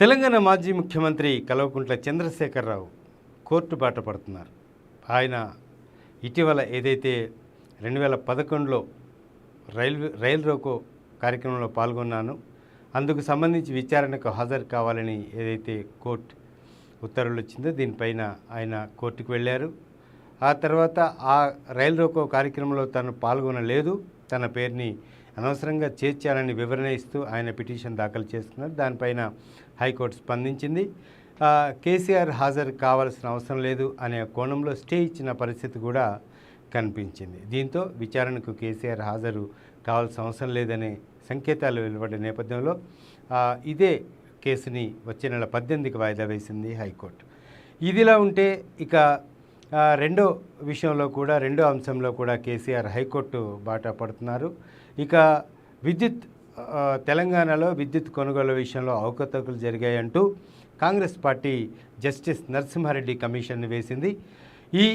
తెలంగాణ మాజీ ముఖ్యమంత్రి కల్వకుంట్ల చంద్రశేఖరరావు కోర్టు బాట పడుతున్నారు. ఆయన ఇటీవల ఏదైతే రెండు వేల పదకొండులో రైల్వే రైల్ రోకో కార్యక్రమంలో పాల్గొన్నాను అందుకు సంబంధించి విచారణకు హాజరు కావాలని ఏదైతే కోర్టు ఉత్తర్వులు వచ్చిందో దీనిపైన ఆయన కోర్టుకు వెళ్ళారు. ఆ తర్వాత ఆ రైల్ రోకో కార్యక్రమంలో తను పాల్గొనలేదు. తన పేరుని అనవసరంగా చేర్చాలని వివరణ ఇస్తూ ఆయన పిటిషన్ దాఖలు చేస్తున్నారు. దానిపైన హైకోర్టు స్పందించింది. కేసీఆర్ హాజరు కావాల్సిన అవసరం లేదు అనే కోణంలో స్టే ఇచ్చిన పరిస్థితి కూడా కనిపించింది. దీంతో విచారణకు కేసీఆర్ హాజరు కావాల్సిన అవసరం లేదనే సంకేతాలు వెలువడ్డ నేపథ్యంలో ఇదే కేసుని వచ్చే నెల పద్దెనిమిదికి వాయిదా వేసింది హైకోర్టు. ఇదిలా ఉంటే ఇక రెండో విషయంలో కూడా రెండో అంశంలో కూడా కేసీఆర్ హైకోర్టు బాట పడుతున్నారు. ఇక విద్యుత్ తెలంగాణలో విద్యుత్ కొనుగోలు విషయంలో అవకతవకలు జరిగాయంటూ Congress party justice Narasimha Reddy commission వేసింది. ఈ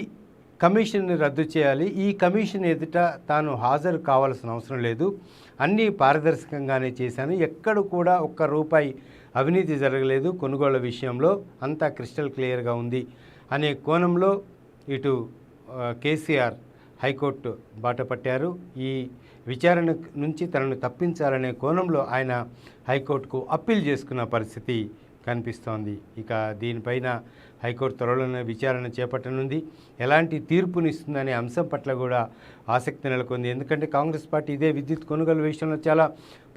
కమిషన్ని రద్దు చేయాలి. ఈ కమిషన్ ఎదుట తాను హాజరు కావాల్సిన అవసరం లేదు. అన్నీ పారదర్శకంగానే చేశాను. ఎక్కడ కూడా ఒక్క రూపాయి అవినీతి జరగలేదు కొనుగోలు విషయంలో. అంతా క్రిస్టల్ క్లియర్గా ఉంది అనే కోణంలో ఇటు కేసీఆర్ హైకోర్టు బాట పట్టారు. ఈ విచారణ నుంచి తనను తప్పించాలనే కోణంలో ఆయన హైకోర్టుకు అప్పీల్ చేసుకున్న పరిస్థితి కనిపిస్తోంది. ఇక దీనిపైన హైకోర్టు త్వరలోనే విచారణ చేపట్టనుంది. ఎలాంటి తీర్పునిస్తుందనే అంశం పట్ల కూడా ఆసక్తి నెలకొంది. ఎందుకంటే కాంగ్రెస్ పార్టీ ఇదే విద్యుత్ కొనుగోలు విషయంలో చాలా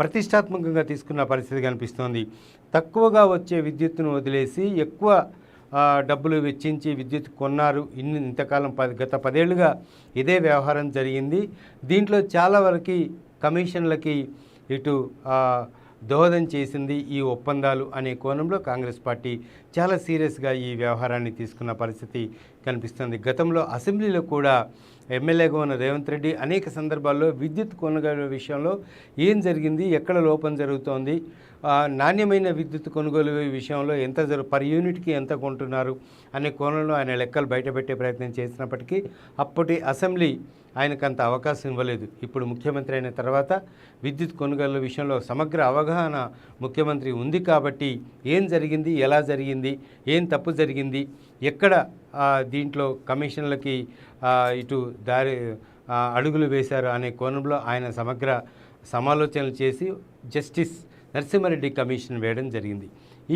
ప్రతిష్టాత్మకంగా తీసుకున్న పరిస్థితి కనిపిస్తోంది. తక్కువగా వచ్చే విద్యుత్తును వదిలేసి ఎక్కువ డబ్బులు వెచ్చించి విద్యుత్ కొన్నారు. ఇన్ని ఇంతకాలం పది గత పదేళ్ళుగా ఇదే వ్యవహారం జరిగింది. దీంట్లో చాలా వరకు కమిషన్లకి ఇటు దోహదం చేసింది ఈ ఒప్పందాలు అనే కోణంలో కాంగ్రెస్ పార్టీ చాలా సీరియస్గా ఈ వ్యవహారాన్ని తీసుకున్న పరిస్థితి కనిపిస్తుంది. గతంలో అసెంబ్లీలో కూడా ఎమ్మెల్యేగా ఉన్న రేవంత్ రెడ్డి అనేక సందర్భాల్లో విద్యుత్ కొనుగోలు విషయంలో ఏం జరిగింది ఎక్కడ లోపం జరుగుతోంది నాణ్యమైన విద్యుత్ కొనుగోలు విషయంలో ఎంత జరు పర్ యూనిట్కి ఎంత కొంటున్నారు అనే కోణంలో ఆయన లెక్కలు బయటపెట్టే ప్రయత్నం చేసినప్పటికీ అప్పటి అసెంబ్లీ ఆయనకు అంత అవకాశం ఇవ్వలేదు. ఇప్పుడు ముఖ్యమంత్రి అయిన తర్వాత విద్యుత్ కొనుగోలు విషయంలో సమగ్ర అవగాహన ముఖ్యమంత్రి ఉంది కాబట్టి ఏం జరిగింది ఎలా జరిగింది ఏం తప్పు జరిగింది ఎక్కడ దీంట్లో కమిషన్లకి ఇటు దారి అడుగులు వేశారు అనే కోణంలో ఆయన సమగ్ర సమాలోచనలు చేసి జస్టిస్ నరసింహారెడ్డి కమిషన్ వేయడం జరిగింది.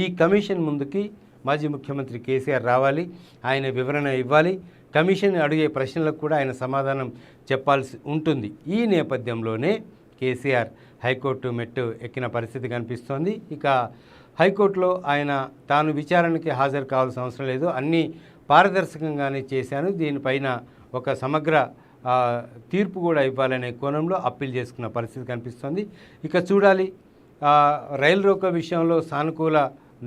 ఈ కమిషన్ ముందుకి మాజీ ముఖ్యమంత్రి కేసీఆర్ రావాలి ఆయన వివరణ ఇవ్వాలి కమిషన్ అడిగే ప్రశ్నలకు కూడా ఆయన సమాధానం చెప్పాల్సి ఉంటుంది. ఈ నేపథ్యంలోనే కేసీఆర్ హైకోర్టు మెట్టు ఎక్కిన పరిస్థితి కనిపిస్తోంది. ఇక హైకోర్టులో ఆయన తాను విచారణకి హాజరు కావాల్సిన అవసరం లేదు. అన్నీ పారదర్శకంగానే చేశాను. దీనిపైన ఒక సమగ్ర తీర్పు కూడా ఇవ్వాలనే కోణంలో అప్పీల్ చేసుకున్న పరిస్థితి కనిపిస్తోంది. ఇక చూడాలి. రైలు రోకో విషయంలో సానుకూల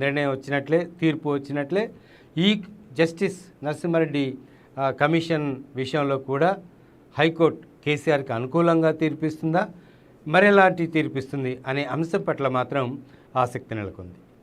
నిర్ణయం వచ్చినట్లే తీర్పు వచ్చినట్లే. ఈ జస్టిస్ నరసింహారెడ్డి కమిషన్ విషయంలో కూడా హైకోర్టు కేసీఆర్కి అనుకూలంగా తీర్పిస్తుందా? మరెలాంటి తీర్పిస్తుంది? అనే అంశం పట్ల మాత్రం ఆసక్తి నెలకొంది.